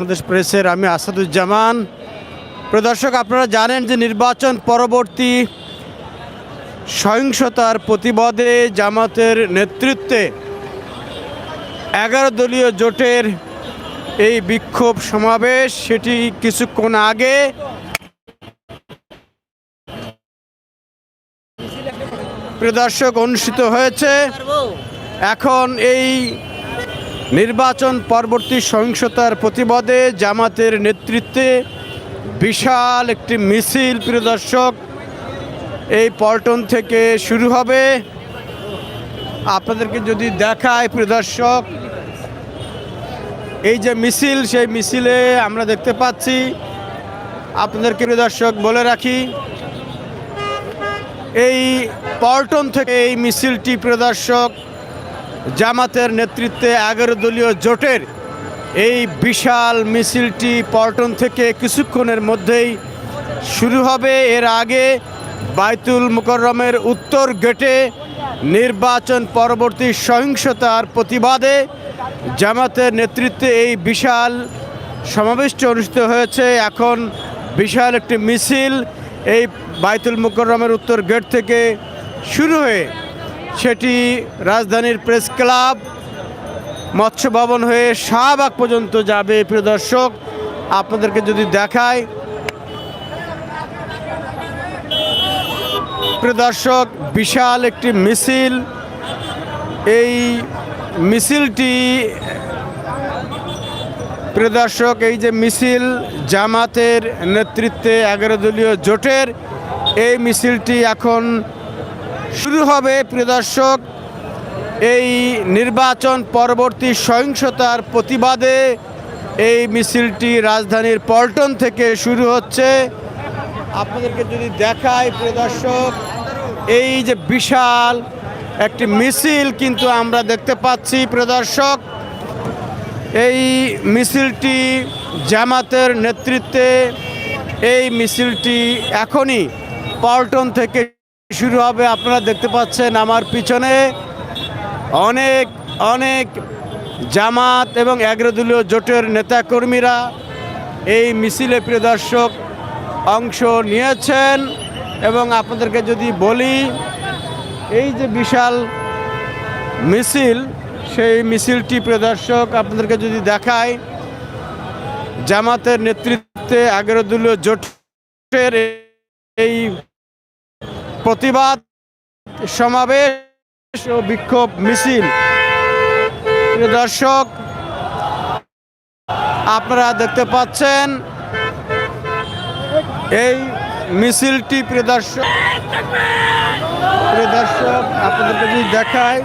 বাংলাদেশ প্রেসের আমি আসাদুজ্জামান। প্রদর্শক, আপনারা জানেন যে নির্বাচন পরবর্তী সহিংসতার প্রতিবাদে জামাতের নেতৃত্বে এগারো দলীয় জোটের এই বিক্ষোভ সমাবেশ, সেটি কিছুক্ষণ আগে প্রদর্শক অনুষ্ঠিত হয়েছে। এখন এই নির্বাচন পরবর্তী সহিংসতার প্রতিবাদে জামাতের নেতৃত্বে বিশাল একটি মিছিল, প্রিয় দর্শক। এই পল্টন থেকে শুরু হবে। আপনাদেরকে যদি দেখায়, প্রিয় দর্শক, এই যে মিছিল, সেই মিছিলে আমরা দেখতে পাচ্ছি। আপনাদেরকে, প্রিয় দর্শক, বলে রাখি, এই পল্টন থেকে এই মিছিলটি, প্রিয় দর্শক জামাতের নেতৃত্বে এগারো দলীয় জোটের এই বিশাল মিছিলটি পল্টন থেকে কিছুক্ষণের মধ্যেই শুরু হবে। এর আগে বাইতুল মুকররমের উত্তর গেটে নির্বাচন পরবর্তী সহিংসতার প্রতিবাদে জামাতের নেতৃত্বে এই বিশাল সমাবেশটি অনুষ্ঠিত হয়েছে। এখন বিশাল একটি মিছিল এই বাইতুল মুকররমের উত্তর গেট থেকে শুরু হয়ে সেটি রাজধানীর প্রেস ক্লাব, মৎস্য ভবন হয়ে শাহবাগ পর্যন্ত যাবে। প্রিয় দর্শক, আপনাদেরকে যদি দেখায় প্রিয় দর্শক, বিশাল একটি মিছিল। এই মিছিলটি, প্রিয় দর্শক, এই যে মিছিল জামাতের নেতৃত্বে এগারো দলীয় জোটের, এই মিছিলটি এখন শুরু হবে, প্রিয় দর্শক, এই নির্বাচন পরবর্তী সহিংসতার প্রতিবাদে এই মিছিলটি রাজধানীর পল্টন থেকে শুরু হচ্ছে। আপনাদেরকে যদি দেখায় প্রিয় দর্শক, এই যে বিশাল একটি মিছিল কিন্তু আমরা দেখতে পাচ্ছি, প্রিয় দর্শক। এই মিছিলটি জামাতের নেতৃত্বে, এই মিছিলটি এখনই পল্টন থেকে শুরু হবে, আপনারা দেখতে পাচ্ছেন আমার পিছনে অনেক অনেক জামাত এবং এগ্রদলীয় জোটের নেতাকর্মীরা এই মিছিলে, প্রিয় দর্শক, অংশ নিয়েছেন। এবং আপনাদেরকে যদি বলি, এই যে বিশাল মিছিল, সেই মিছিলটি, প্রিয় দর্শক, আপনাদেরকে যদি দেখায় জামাতের নেতৃত্বে এগারো দলীয় জোটের এই প্রতিবাদ, সমাবেশ ও বিক্ষোভ মিছিল। দর্শক, আপনারা দেখতে পাচ্ছেন এই মিছিলটি, প্রিয় দর্শক প্রিয় দর্শক, আপনাদেরকে যদি দেখায়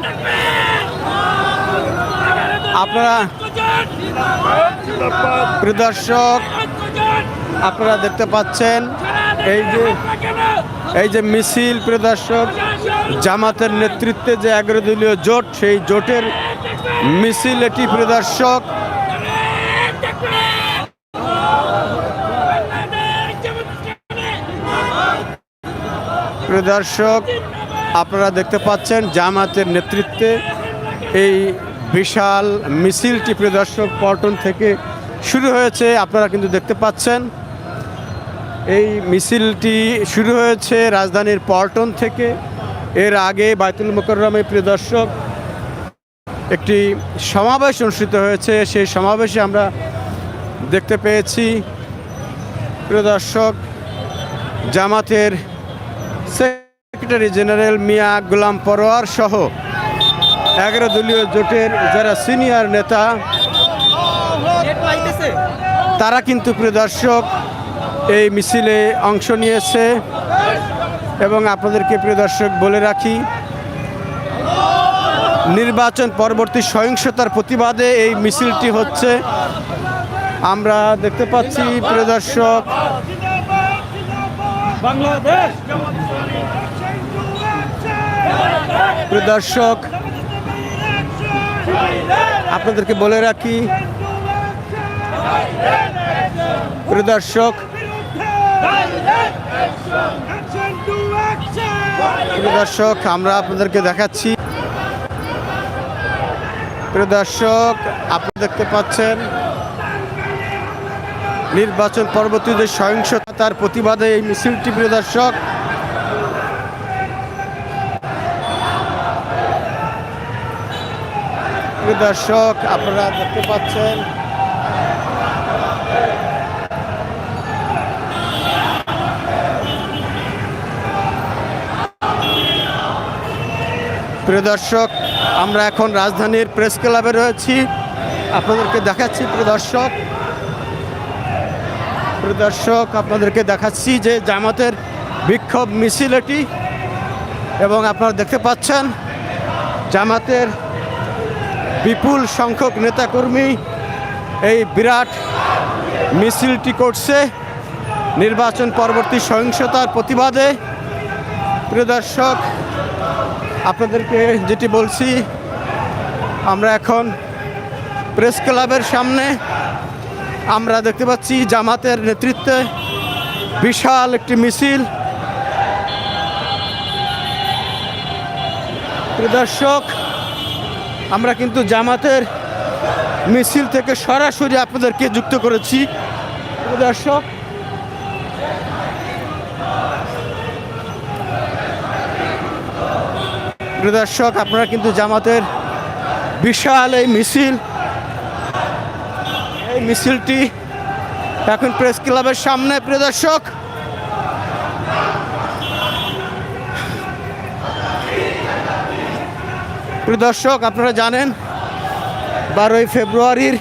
আপনারা, প্রিয় দর্শক, আপনারা দেখতে পাচ্ছেন এই যে এই যে মিছিল, প্রদর্শক, জামাতের নেতৃত্বে যে এগারো দলীয় জোট, সেই জোটের মিছিল, এটি প্রিয় দর্শক প্রিয় দর্শক আপনারা দেখতে পাচ্ছেন জামাতের নেতৃত্বে এই বিশাল মিছিলটি প্রিয় দর্শক পল্টন থেকে শুরু হয়েছে। আপনারা কিন্তু দেখতে পাচ্ছেন এই মিছিলটি শুরু হয়েছে রাজধানীর পল্টন থেকে। এর আগে বাইতুল মোকররমে প্রিয় দর্শক, একটি সমাবেশ অনুষ্ঠিত হয়েছে। সেই সমাবেশে আমরা দেখতে পেয়েছি, প্রিয় দর্শক, জামাতের সেক্রেটারি জেনারেল মিয়া গোলাম পরোয়ার সহ এগারো দলীয় জোটের যারা সিনিয়র নেতা, তারা কিন্তু প্রিয় দর্শক এই মিছিলে অংশ নিয়েছে এবং আপনাদেরকে প্রিয় দর্শক বলে রাখি, নির্বাচন পরবর্তী সহিংসতার প্রতিবাদে এই মিছিলটি হচ্ছে। আমরা দেখতে পাচ্ছি, প্রিয় দর্শক দর্শক, আপনাদেরকে বলে রাখি, প্রিয় দর্শক দর্শক, আমরা আপনাদেরকে দেখাচ্ছি। প্রিয় দর্শক, আপনারা দেখতে পাচ্ছেন, নির্বাচন পরবর্তীতে সহিংসতার প্রতিবাদে এই মিছিলটি, প্রিয় দর্শক। প্রিয় দর্শক, আপনারা দেখতে পাচ্ছেন প্রিয় দর্শক, আমরা এখন রাজধানীর প্রেস ক্লাবে রয়েছি। আপনাদেরকে দেখাচ্ছি, প্রিয় দর্শক। প্রিয় দর্শক, আপনাদেরকে দেখাচ্ছি যে জামাতের বিক্ষোভ মিছিল এটি। এবং আপনারা দেখতে পাচ্ছেন, জামাতের বিপুল সংখ্যক নেতাকর্মী এই বিরাট মিছিলটি করছে নির্বাচন পরবর্তী সহিংসতার প্রতিবাদে। প্রিয় দর্শক আপনাদেরকে যেটি বলছি, আমরা এখন প্রেস ক্লাবের সামনে আমরা দেখতে পাচ্ছি জামাতের নেতৃত্বে বিশাল একটি মিছিল। দর্শক, আমরা কিন্তু জামাতের মিছিল থেকে সরাসরি আপনাদেরকে যুক্ত করেছি। দর্শক প্রিয় দর্শক, আপনারা কিন্তু জামাতের বিশাল এই মিছিল, এই মিছিলটি এখন প্রেস ক্লাবের সামনে, প্রিয় দর্শক। প্রিয় দর্শক, আপনারা জানেন, বারোই ফেব্রুয়ারির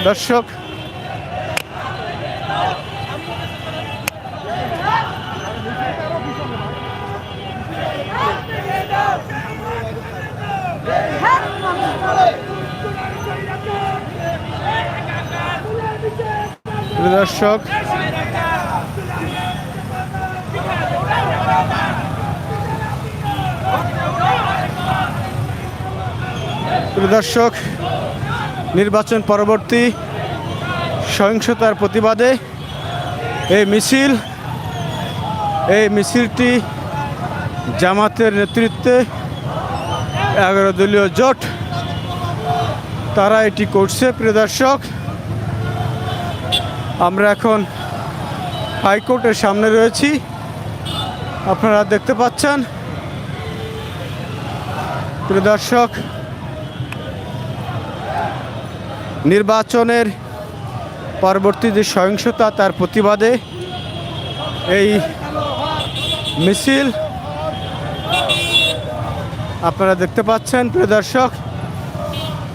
দর্শক দর্শক দর্শক নির্বাচন পরবর্তী সহিংসতার প্রতিবাদে এই মিছিল, এই মিছিলটি জামাতের নেতৃত্বে এগারো দলীয় জোট, তারা এটি করছে। প্রিয় দর্শক, আমরা এখন হাইকোর্টের সামনে রয়েছি। আপনারা দেখতে পাচ্ছেন। প্রিয় দর্শক নির্বাচনের পরবর্তী যে সহিংসতা, তার প্রতিবাদে এই মিছিল আপনারা দেখতে পাচ্ছেন, প্রিয় দর্শক,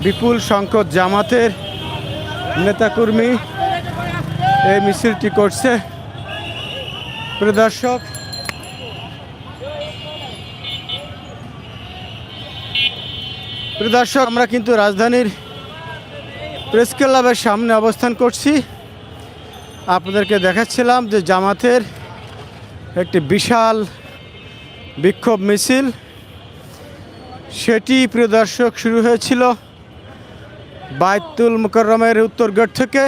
বিপুল সংখ্যক জামাতের নেতাকর্মী এই মিছিলটি করছে। প্রিয় দর্শক প্রিয় দর্শক, আমরা কিন্তু রাজধানীর প্রেস ক্লাবের সামনে অবস্থান করছি। আপনাদেরকে দেখাচ্ছিলাম যে জামাতের একটি বিশাল বিক্ষোভ মিছিল। সেটি, প্রিয় দর্শক, শুরু হয়েছিল বায়তুল মুকররমের উত্তর গেট থেকে।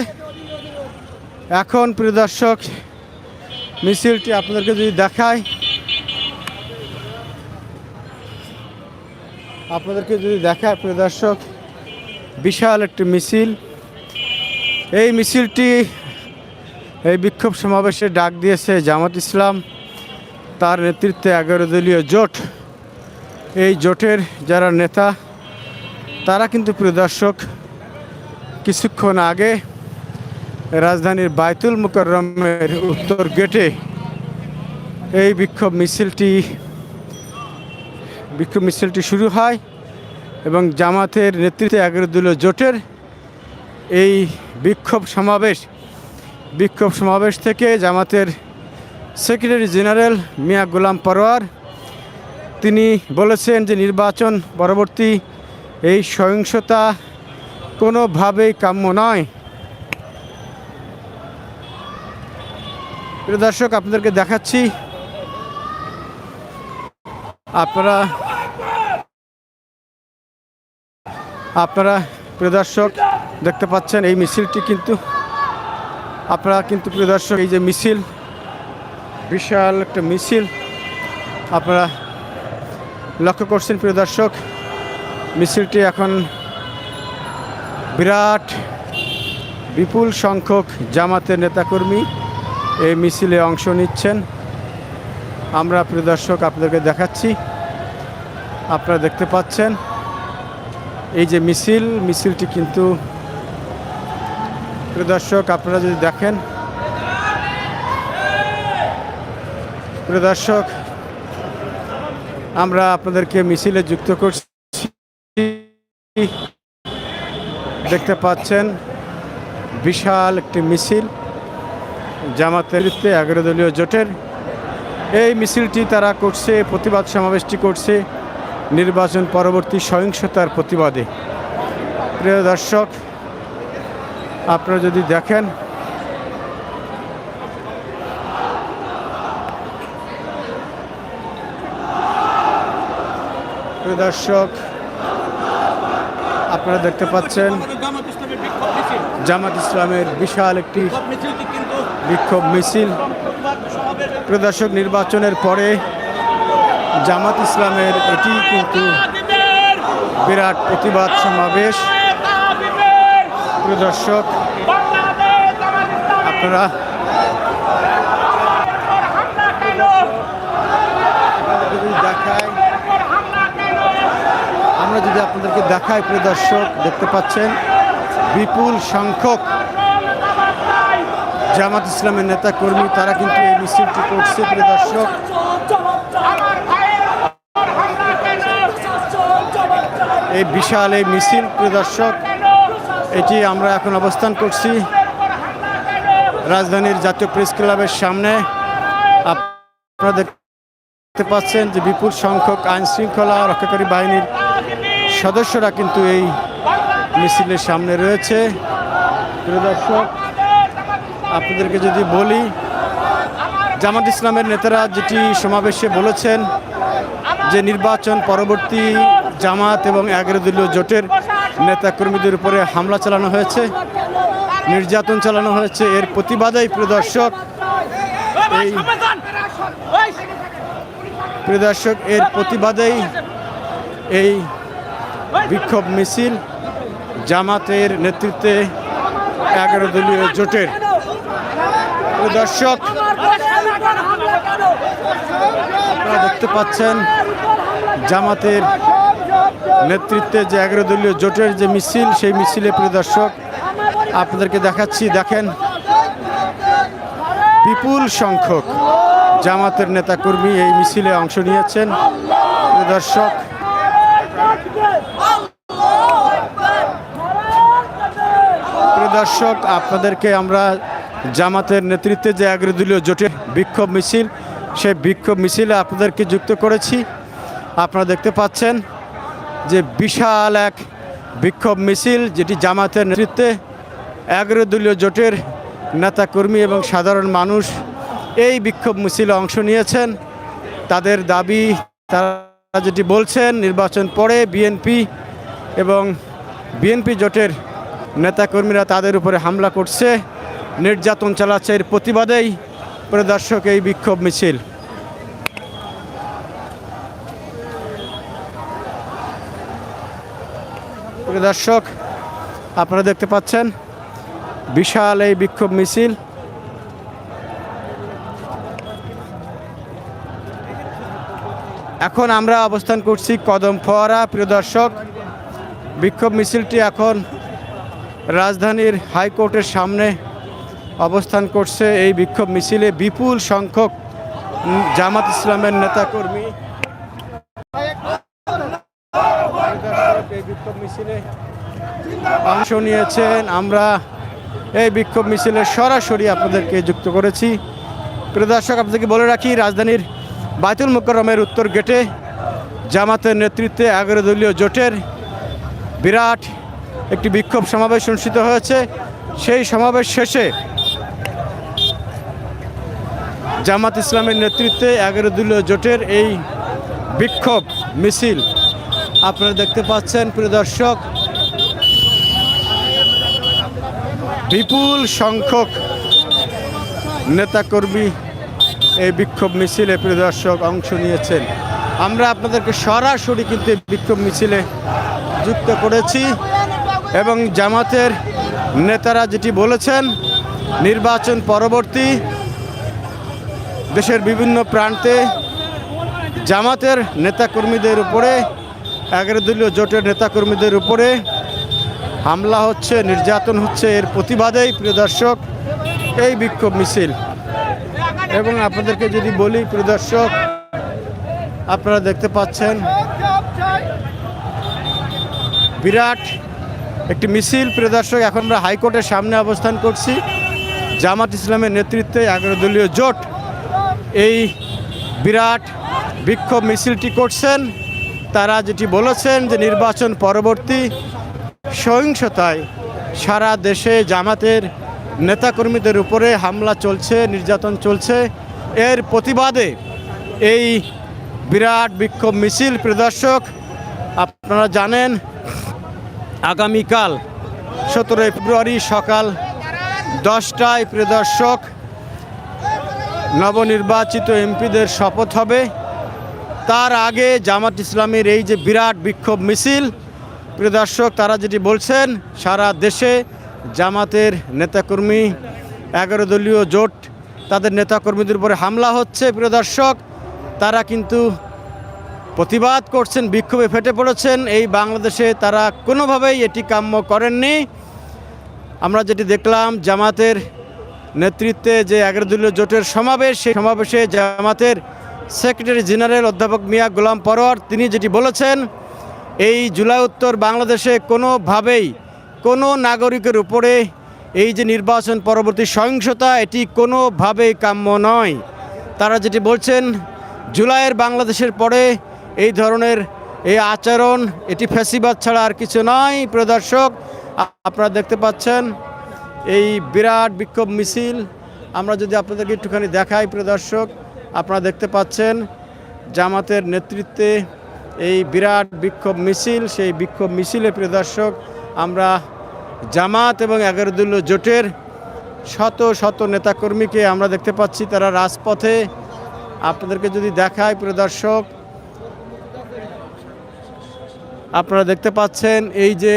এখন, প্রিয় দর্শক, মিছিলটি আপনাদেরকে যদি দেখায় আপনাদেরকে যদি দেখায় প্রিয় দর্শক বিশাল একটি মিছিল। এই মিছিলটি এই বিক্ষোভ সমাবেশে ডাক দিয়েছে জামাত ইসলাম। তার নেতৃত্বে এগারো দলীয় জোট। এই জোটের যারা নেতা, তারা কিন্তু প্রিয় দর্শক, কিছুক্ষণ আগে রাজধানীর বায়তুল মুকররমের উত্তর গেটে এই বিক্ষোভ মিছিলটি বিক্ষোভ মিছিলটি শুরু হয়। এবং জামাতের নেতৃত্বে এগারো দলীয় জোটের এই বিক্ষোভ সমাবেশ বিক্ষোভ সমাবেশ থেকে জামাতের সেক্রেটারি জেনারেল মিয়া গোলাম পরোয়ার, তিনি বলেছেন যে নির্বাচন পরবর্তী এই সহিংসতা কোনোভাবেই কাম্য নয়। দর্শক, আপনাদেরকে দেখাচ্ছি। আপনারা আপনারা প্রিয় দর্শক দেখতে পাচ্ছেন, এই মিছিলটি কিন্তু আপনারা কিন্তু প্রিয় দর্শক, এই যে মিছিল, বিশাল একটা মিছিল আপনারা লক্ষ্য করছেন প্রিয় দর্শক। মিছিলটি এখন বিরাট, বিপুল সংখ্যক জামাতের নেতাকর্মী এই মিছিলে অংশ নিচ্ছেন। আমরা প্রিয় দর্শক আপনাদেরকে দেখাচ্ছি, আপনারা দেখতে পাচ্ছেন। এই যে মিছিল, মিছিলটি কিন্তু দর্শক, আপনারা যদি দেখেন দর্শক, আমরা আপনাদেরকে মিছিলে যুক্ত করছি। দেখতে পাচ্ছেন, বিশাল একটি মিছিল, জামাতের এগারো দলীয় জোটের। এই মিছিলটি তারা করছে, প্রতিবাদ সমাবেশটি করছে। নির্বাচন পরবর্তী সহিংসতার প্রতিবাদে। প্রিয় দর্শক, আপনারা যদি দেখেন, প্রিয় দর্শক, আপনারা দেখতে পাচ্ছেন, জামাত ইসলামের বিশাল একটি বিক্ষোভ মিছিল। প্রতিবাদ সমাবেশ প্রিয় দর্শক, নির্বাচনের পরে জামাত ইসলামের এটি কিন্তু বিরাট প্রতিবাদ সমাবেশ। দর্শক, আপনারা দেখায়, আমরা যদি আপনাদেরকে দেখাই, প্রিয় দর্শক, দেখতে পাচ্ছেন বিপুল সংখ্যক জামাত ইসলামের নেতা কর্মী তারা কিন্তু এই মিছিলটি করছে, প্রিয় দর্শক আমার ভাইয়ের উপর হামলা কেন এই বিশাল এই মিছিল প্রদর্শক, এটি আমরা এখন অবস্থান করছি রাজধানীর জাতীয় প্রেস ক্লাবের সামনে। আপনারা দেখতে পাচ্ছেন যে বিপুল সংখ্যক আইন শৃঙ্খলা রক্ষাকারী বাহিনীর সদস্যরা কিন্তু এই মিছিলের সামনে রয়েছে। প্রদর্শক আপনাদেরকে যদি বলি, জামাত ইসলামের নেতারা যেটি সমাবেশে বলেছেন যে নির্বাচন পরবর্তী জামাত এবং এগারো দলীয় জোটের নেতাকর্মীদের উপরে হামলা চালানো হয়েছে, নির্যাতন চালানো হয়েছে। এর প্রতিবাদেই প্রিয় দর্শক, এই প্রিয় দর্শক, এর প্রতিবাদেই এই বিক্ষোভ মিছিল জামাতের নেতৃত্বে এগারো দলীয় জোটের। দর্শক, আপনারা দেখতে পাচ্ছেন, জামাতের নেতৃত্বে যে এগারো দলীয় জোটের যে মিছিল, সেই মিছিলে প্রিয় দর্শক, আপনাদেরকে দেখাচ্ছি, দেখেন। বিপুল সংখ্যক জামাতের নেতাকর্মী এই মিছিলে অংশ নিয়েছেন। দর্শক দর্শক, আপনাদেরকে আমরা জামাতের নেতৃত্বে যে এগারো দলীয় জোটের বিক্ষোভ মিছিল, সেই বিক্ষোভ মিছিলে আপনাদেরকে যুক্ত করেছি। আপনারা দেখতে পাচ্ছেন যে বিশাল এক বিক্ষোভ মিছিল, যেটি জামাতের নেতৃত্বে এগারো দলীয় জোটের নেতাকর্মী এবং সাধারণ মানুষ এই বিক্ষোভ মিছিলে অংশ নিয়েছেন। তাদের দাবি, তারা যেটি বলছেন, নির্বাচন পরে বিএনপি এবং বিএনপি জোটের নেতাকর্মীরা তাদের উপরে হামলা করছে। নির্যাতন চালাচ্ছে এর প্রতিবাদেই প্রদর্শক এই বিক্ষোভ মিছিল। প্রিয় দর্শক, আপনারা দেখতে পাচ্ছেন বিশাল এই বিক্ষোভ মিছিল। এখন আমরা অবস্থান করছি কদম ফোয়ারা প্রিয় দর্শক, বিক্ষোভ মিছিলটি এখন রাজধানীর হাইকোর্টের সামনে অবস্থান করছে। এই বিক্ষোভ মিছিলে বিপুল সংখ্যক জামাত ইসলামের নেতাকর্মী এই বিক্ষোভ মিছিলে অংশ নিয়েছেন। আমরা এই বিক্ষোভ মিছিলে সরাসরি আপনাদেরকে যুক্ত করেছি। প্রিয় দর্শক, আপনাদেরকে বলে রাখি, রাজধানীর বাইতুল মুকরমের উত্তর গেটে জামাতের নেতৃত্বে এগারো দলীয় জোটের বিরাট একটি বিক্ষোভ সমাবেশ অনুষ্ঠিত হয়েছে। সেই সমাবেশ শেষে জামাত ইসলামের নেতৃত্বে এগারো দলীয় জোটের এই বিক্ষোভ মিছিল আপনারা দেখতে পাচ্ছেন, প্রিয় দর্শক, বিপুল সংখ্যক নেতাকর্মী এই বিক্ষোভ মিছিলে, প্রিয় দর্শক, অংশ নিয়েছেন। আমরা আপনাদেরকে সরাসরি কিন্তু বিক্ষোভ মিছিলে যুক্ত করেছি এবং জামাতের নেতারা যেটি বলেছেন, নির্বাচন পরবর্তী দেশের বিভিন্ন প্রান্তে জামাতের নেতাকর্মীদের উপরে এগারো দলীয় জোটের নেতাকর্মীদের উপরে হামলা হচ্ছে, নির্যাতন হচ্ছে, এর প্রতিবাদেই, প্রিয় দর্শক, এই বিক্ষোভ মিছিল। এবং আপনাদেরকে যদি বলি, প্রিয় দর্শক, আপনারা দেখতে পাচ্ছেন, বিরাট একটি মিছিল। প্রিয় দর্শক, এখন আমরা হাইকোর্টের সামনে অবস্থান করছি। জামাত ইসলামের নেতৃত্বে এগারো দলীয় জোট এই বিরাট বিক্ষোভ মিছিলটি করছেন। তারা যেটি বলেছেন যে নির্বাচন পরবর্তী সহিংসতায় সারা দেশে জামাতের নেতাকর্মীদের উপরে হামলা চলছে, নির্যাতন চলছে। এর প্রতিবাদে এই বিরাট বিক্ষোভ মিছিল প্রদর্শক আপনারা জানেন, আগামীকাল সতেরোই ফেব্রুয়ারি সকাল দশটায় প্রদর্শক নবনির্বাচিত এমপিদের শপথ হবে। তার আগে জামাত ইসলামের এই যে বিরাট বিক্ষোভ মিছিল, প্রিয় দর্শক, তারা যেটি বলছেন, সারা দেশে জামাতের নেতাকর্মী, এগারো দলীয় জোট, তাদের নেতাকর্মীদের উপরে হামলা হচ্ছে, প্রিয় দর্শক। তারা কিন্তু প্রতিবাদ করছেন, বিক্ষোভে ফেটে পড়েছেন। এই বাংলাদেশে তারা কোনোভাবেই এটি কাম্য করেননি। আমরা যেটি দেখলাম, জামাতের নেতৃত্বে যে এগারো দলীয় জোটের সমাবেশ, সেই সমাবেশে জামাতের সেক্রেটারি জেনারেল অধ্যাপক মিয়া গোলাম পরোয়ার, তিনি যেটি বলেছেন, এই জুলাই উত্তর বাংলাদেশে কোনোভাবেই কোনো নাগরিকের উপরে এই যে নির্বাচন পরবর্তী সহিংসতা, এটি কোনোভাবেই কাম্য নয়। তারা যেটি বলছেন, জুলাইয়ের বাংলাদেশের পরে এই ধরনের এই আচরণ, এটি ফ্যাসিবাদ ছাড়া আর কিছু নয়। প্রদর্শক আপনারা দেখতে পাচ্ছেন, এই বিরাট বিক্ষোভ মিছিল, আমরা যদি আপনাদেরকে একটুখানি দেখাই প্রদর্শক আপনারা দেখতে পাচ্ছেন জামাতের নেতৃত্বে এই বিরাট বিক্ষোভ মিছিল, সেই বিক্ষোভ মিছিলে প্রদর্শক আমরা জামাত এবং এগারো দলীয় জোটের শত শত নেতাকর্মীকে আমরা দেখতে পাচ্ছি, তারা রাজপথে। আপনাদেরকে যদি দেখায় প্রদর্শক আপনারা দেখতে পাচ্ছেন এই যে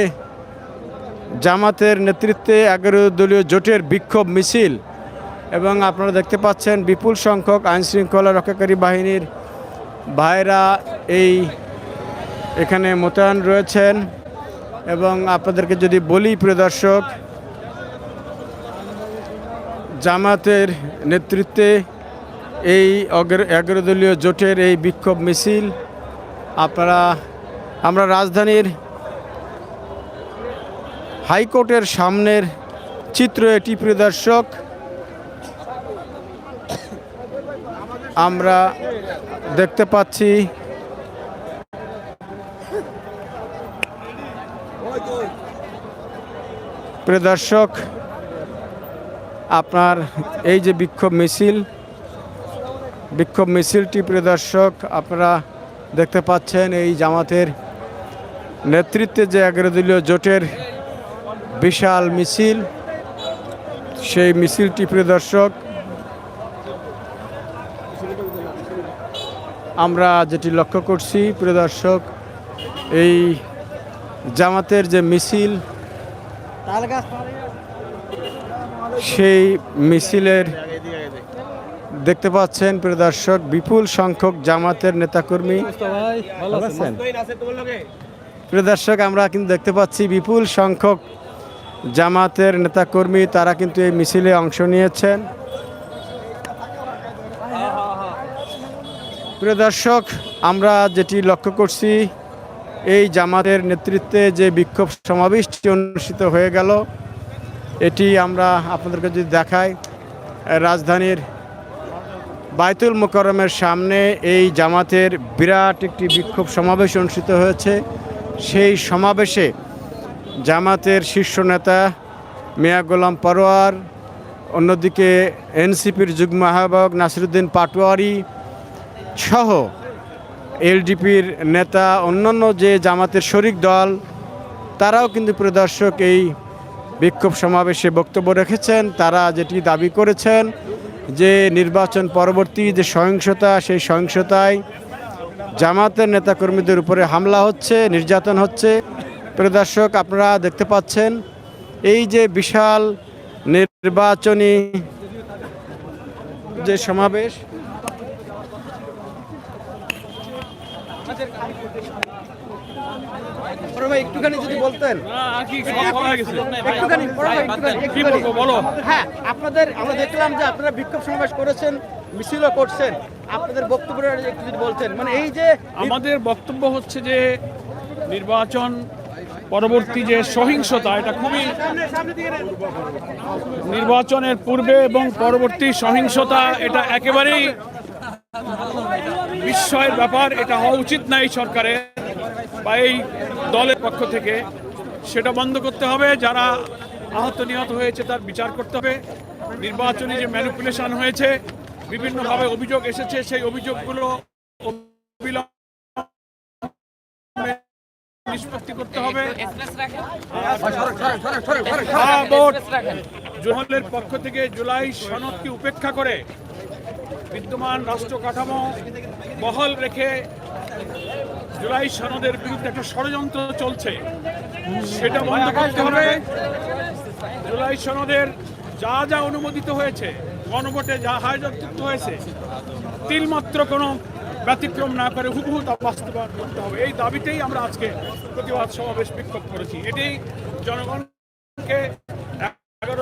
জামাতের নেতৃত্বে এগারো দলীয় জোটের বিক্ষোভ মিছিল। এবং আপনারা দেখতে পাচ্ছেন বিপুল সংখ্যক আইনশৃঙ্খলা রক্ষাকারী বাহিনীর ভাইরা এই এখানে মোতায়েন রয়েছেন। এবং আপনাদেরকে যদি বলি প্রদর্শক জামাতের নেতৃত্বে এই অগ্র- এগারো দলীয় জোটের এই বিক্ষোভ মিছিল, আপনারা, আমরা রাজধানীর হাইকোর্টের সামনের চিত্র এটি প্রদর্শক আমরা দেখতে পাচ্ছি প্রদর্শক আপনার এই যে বিক্ষোভ মিছিল, বিক্ষোভ মিছিলটি প্রদর্শক আপনারা দেখতে পাচ্ছেন এই জামাতের নেতৃত্বে যে এগারো দলীয় জোটের বিশাল মিছিল, সেই মিছিলটি প্রদর্শক আমরা যেটি লক্ষ্য করছি প্রদর্শক এই জামাতের যে মিছিল, সেই মিছিলের দেখতে পাচ্ছেন প্রদর্শক বিপুল সংখ্যক জামাতের নেতাকর্মী। প্রদর্শক আমরা কিন্তু দেখতে পাচ্ছি বিপুল সংখ্যক জামাতের নেতাকর্মী, তারা কিন্তু এই মিছিলে অংশ নিয়েছেন। প্রিয় দর্শক, আমরা যেটি লক্ষ্য করছি, এই জামাতের নেতৃত্বে যে বিক্ষোভ সমাবেশটি অনুষ্ঠিত হয়ে গেল, এটি আমরা আপনাদেরকে যদি দেখাই, রাজধানীর বাইতুল মোকরমের সামনে এই জামাতের বিরাট একটি বিক্ষোভ সমাবেশ অনুষ্ঠিত হয়েছে। সেই সমাবেশে জামাতের শীর্ষ নেতা মিয়া গোলাম পরোয়ার, অন্যদিকে এনসিপির যুগ্ম আহ্বায়ক নাসিরুদ্দিন পাটোয়ারি সহ এলডিপির নেতা, অন্যান্য যে জামাতের শরিক দল, তারাও কিন্তু প্রদর্শক এই বিক্ষোভ সমাবেশে বক্তব্য রেখেছেন। তারা যেটি দাবি করেছেন যে নির্বাচন পরবর্তী যে সহিংসতা, সেই সহিংসতায় জামাতের নেতাকর্মীদের উপরে হামলা হচ্ছে, নির্যাতন হচ্ছে। প্রদর্শক আপনারা দেখতে পাচ্ছেন, এই যে বিশাল নির্বাচনী যে সমাবেশ একটুখানি যদি বলতেন। একটুখানি। হ্যাঁ আপনাদের আমরা দেখলাম যে আপনারা বিক্ষোভ সমাবেশ করেছেন মিছিলও করছেন। আপনাদের বক্তব্যটা একটু যদি বলতেন মানে এই যে আমাদের বক্তব্য হচ্ছে যে নির্বাচন পরবর্তী যে সহিংসতা এটা খুবই নির্বাচনের পূর্বে এবং পরবর্তী সহিংসতা এটা একেবারেই বিস্ময়ের ব্যাপার এটা হওয়া উচিত না এই সরকারের বা এই দলের পক্ষ থেকে। সেটা বন্ধ করতে হবে যারা আহত নিহত হয়েছে তার বিচার করতে হবে। নির্বাচনী যে ম্যানিপুলেশন হয়েছে বিভিন্নভাবে অভিযোগ এসেছে সেই অভিযোগগুলো নিষ্পত্তি করতে হবে। জোহলের পক্ষ থেকে জুলাই সনদকে উপেক্ষা করে? বিদ্যমান রাষ্ট্র কাঠামো বহাল রেখে জুলাই সনদের বিরুদ্ধে একটা ষড়যন্ত্র চলছে, সেটা বন্ধ করতে হবে। জুলাই সনদের যা যা অনুমোদিত হয়েছে, গণভোটে যা হায়যুক্ত হয়েছে তিলমাত্র কোনো ব্যতিক্রম না করে হুবহু তা বাস্তবায়ন করতে হবে। এই দাবিতেই আমরা আজকে প্রতিবাদ সমাবেশ বিক্ষোভ করেছি। এটি জনগণকে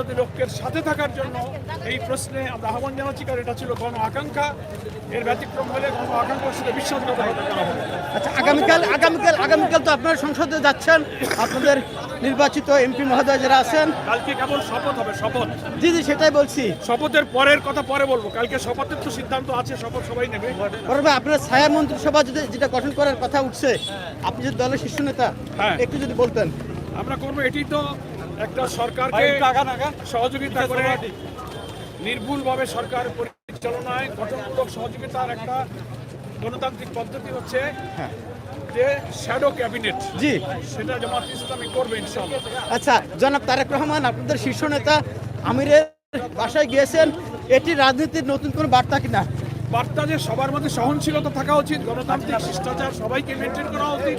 এগারোটি লক্ষের সাথে থাকার জন্য এই প্রশ্নে আমরা আহ্বান জানাচ্ছি কারণ এটা ছিল গণ আকাঙ্ক্ষা। এর ব্যতিক্রম হলে গণ আকাঙ্ক্ষার সাথে বিশ্বাসঘাতকতা আচ্ছা আগামীকাল আগামীকাল আগামীকাল তো আপনারা সংসদে যাচ্ছেন। আপনাদের নির্বাচিত এমপি মহোদয় যারা আছেন কালকে কেবল শপথ হবে শপথ। জি জি সেটাই বলছি। শপথের পরের কথা পরে বলব। কালকে শপথের তো সিদ্ধান্ত আছে শপথ সবাই নেবে। ভাই আপনার ছায়া মন্ত্রিসভা যদি যেটা গঠন করার কথা উঠছে আপনি যদি দলের শীর্ষ নেতা হ্যাঁ। একটু যদি বলতেন। আমরা করব এটি তো একটা সরকারকে সহযোগিতা করে নির্ভুলভাবে সরকার পরিচালনায় গঠনমূলক সহযোগিতার একটা গণতান্ত্রিক পদ্ধতি হচ্ছে যে শ্যাডো ক্যাবিনেট জি। সেটা জামাত ইসলামী করবে ইনশাআল্লাহ। আচ্ছা জনাব তারেক রহমান আপনাদের শীর্ষ নেতা আমিরের বাসায় গিয়েছেন। এটি রাজনীতির নতুন কোনো বার্তা কিনা? বার্তা যে সবার মধ্যে সহনশীলতা থাকা উচিত গণতান্ত্রিক শিষ্টাচার সবাইকে মেনটেন করা উচিত।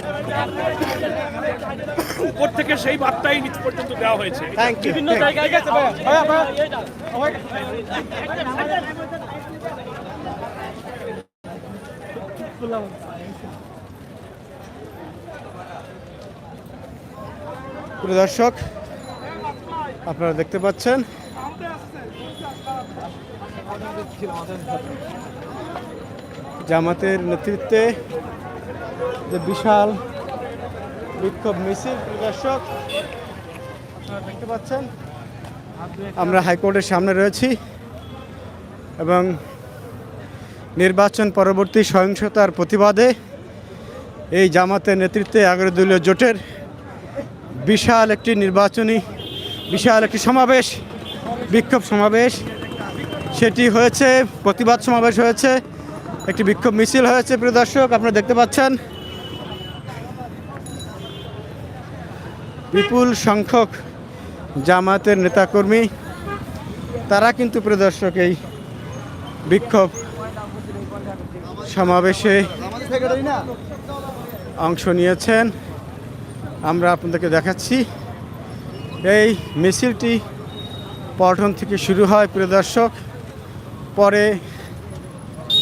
উপর থেকে সেই বার্তাই নিচ পর্যন্ত দেওয়া হয়েছে। থ্যাংক ইউ প্রিয় দর্শক আপনারা দেখতে পাচ্ছেন। নেতৃত্বে যে বিশাল বিক্ষোভ মিছিল প্রিয় দর্শক আপনারা দেখতে পাচ্ছেন, আমরা হাইকোর্টের সামনে রয়েছি এবং নির্বাচন পরবর্তী সহিংসতার প্রতিবাদে এই জামাতের নেতৃত্বে এগারো দলীয় জোটের বিশাল একটি নির্বাচনী, বিশাল একটি সমাবেশ, বিক্ষোভ সমাবেশ। সেটি হয়েছে, প্রতিবাদ সমাবেশ হয়েছে। একটি বিক্ষোভ মিছিল হয়েছে, প্রিয় দর্শক, আপনারা দেখতে পাচ্ছেন। বিপুল সংখ্যক জামাতের নেতাকর্মী, তারা কিন্তু, প্রিয় দর্শক, এই বিক্ষোভ সমাবেশে অংশ নিয়েছেন। আমরা আপনাদেরকে দেখাচ্ছি, এই মিছিলটি পল্টন থেকে শুরু হয়, প্রিয় দর্শক। পরে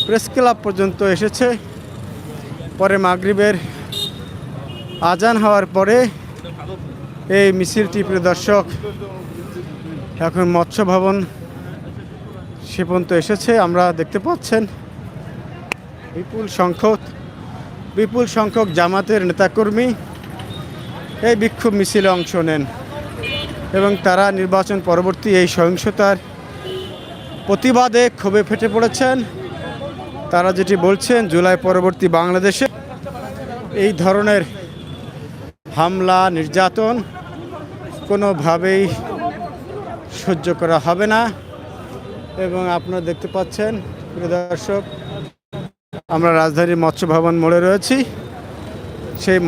প্রেস ক্লাব পর্যন্ত এসেছে। পরে মাগরিবের আজান হওয়ার পরে এই মিছিলটি, প্রিয় দর্শক, এখন মৎস্য ভবন সে পর্যন্ত এসেছে। আমরা দেখতে পাচ্ছেন বিপুল সংখ্যক বিপুল সংখ্যক জামাতের নেতাকর্মী এই বিক্ষোভ মিছিলে অংশ নেন এবং তারা নির্বাচন পরবর্তী এই সহিংসতার প্রতিবাদে ক্ষোভে ফেটে পড়েছেন। তারা যেটি বলছেন, জুলাই পরবর্তী বাংলাদেশে এই ধরনের হামলা, নির্যাতন কোনোভাবেই সহ্য করা হবে না। এবং আপনারা দেখতে পাচ্ছেন, প্রিয় দর্শক, আমরা রাজধানীর মৎস্য ভবন মোড়ে রয়েছি। সেই